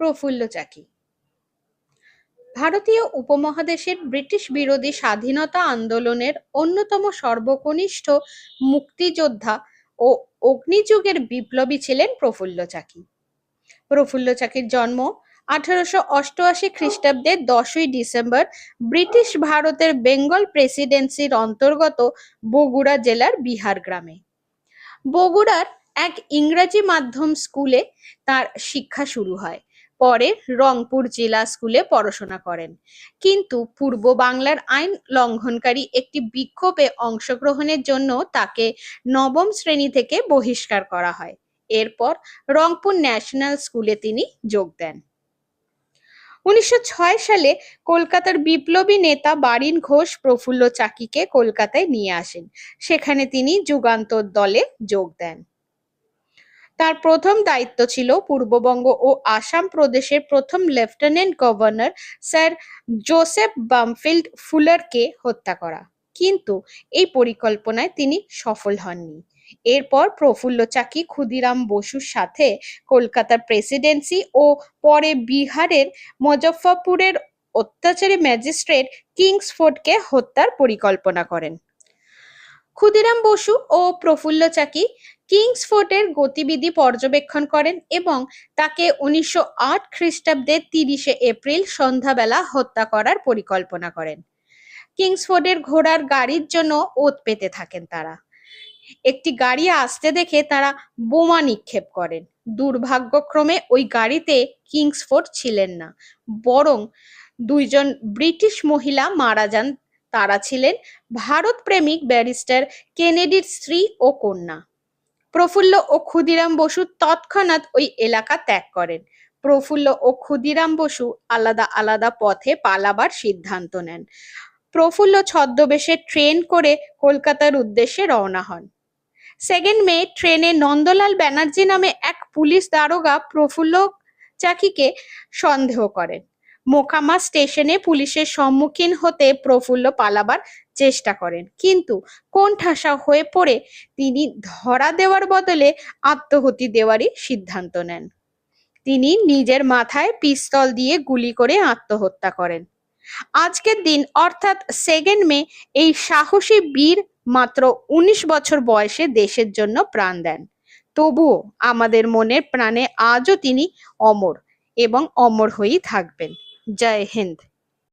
প্রফুল্ল চাকি। ভারতীয় উপমহাদেশের ব্রিটিশ বিরোধী স্বাধীনতা আন্দোলনের অন্যতম সর্বকনিষ্ঠ মুক্তিযোদ্ধা ও অগ্নিযুগের বিপ্লবী ছিলেন প্রফুল্ল চাকি। প্রফুল্ল চাকির জন্ম আঠারোশো অষ্টআশি খ্রিস্টাব্দের দশই ডিসেম্বর ব্রিটিশ ভারতের বেঙ্গল প্রেসিডেন্সির অন্তর্গত বগুড়া জেলার বিহার গ্রামে। বগুড়ার এক ইংরাজি মাধ্যম স্কুলে তার শিক্ষা শুরু হয়। পরে রংপুর জেলা স্কুলে পড়াশোনা করেন। কিন্তু পূর্ব বাংলার আইন লঙ্ঘনকারী একটি বিক্ষোভে অংশগ্রহণের জন্য তাকে নবম শ্রেণি থেকে বহিষ্কার করা হয়। এরপর রংপুর ন্যাশনাল স্কুলে তিনি যোগ দেন। উনিশশো ছয় সালে কলকাতার বিপ্লবী নেতা বারিন ঘোষ প্রফুল্ল চাকিকে কলকাতায় নিয়ে আসেন। সেখানে তিনি যুগান্তর দলে যোগ দেন। তার প্রথম দায়িত্ব ছিল পূর্ববঙ্গ ও আসাম প্রদেশের প্রথম lieutenant governor sir Joseph Bampfylde ফুলারকে হত্যা করা। কিন্তু এই পরিকল্পনায় তিনি সফল হননি। এরপর প্রফুল্ল চাকি, ক্ষুদিরাম বসুর সাথে কলকাতার প্রেসিডেন্সি ও পরে বিহারের মুজফ্ফরপুরের অত্যাচারী ম্যাজিস্ট্রেট কিংসফোর্ডকে হত্যার পরিকল্পনা করেন। ক্ষুদিরাম বসু ও প্রফুল্ল চাকি কিংসফোর্টের গতিবিধি পর্যবেক্ষণ করেন এবং তাকে উনিশশো আট খ্রিস্টাব্দের তিরিশে এপ্রিল সন্ধ্যাবেলা হত্যা করার পরিকল্পনা করেন। কিংসফোর্ডের ঘোড়ার গাড়ির জন্য ওত পেতে থাকেন তারা। একটি গাড়ি আসতে দেখে তারা বোমা নিক্ষেপ করেন। দুর্ভাগ্যক্রমে ওই গাড়িতে কিংসফোর্ড ছিলেন না, বরং দুইজন ব্রিটিশ মহিলা মারা যান। তারা ছিলেন ভারত প্রেমিক ব্যারিস্টার কেনেডির স্ত্রী ও কন্যা। প্রফুল্ল ও ক্ষুদিরাম বসু তৎক্ষণাৎ ওই এলাকা ত্যাগ করেন। প্রফুল্ল ও ক্ষুদিরাম বসু আলাদা আলাদা পথে পালাবার সিদ্ধান্ত নেন। প্রফুল্ল ছদ্মবেশে ট্রেন করে কলকাতার উদ্দেশ্যে রওনা হন। সেকেন্ড মে ট্রেনে নন্দলাল ব্যানার্জি নামে এক পুলিশ দারোগা প্রফুল্ল চাকিকে সন্দেহ করেন। মোকামা স্টেশনে পুলিশের সম্মুখীন হতে প্রফুল্ল পালাবার চেষ্টা করেন। কিন্তু কোণঠাসা হয়ে পড়ে তিনি ধরা দেওয়ার বদলে আত্মহতি দেওয়ারই সিদ্ধান্ত নেন। তিনি নিজের মাথায় পিস্তল দিয়ে গুলি করে আত্মহত্যা করেন। আজকের দিন অর্থাৎ সেকেন্ড মে, এই সাহসী বীর মাত্র উনিশ বছর বয়সে দেশের জন্য প্রাণ দেন। তবুও আমাদের মনের প্রাণে আজও তিনি অমর এবং অমর হয়েই থাকবেন। जय हिंद।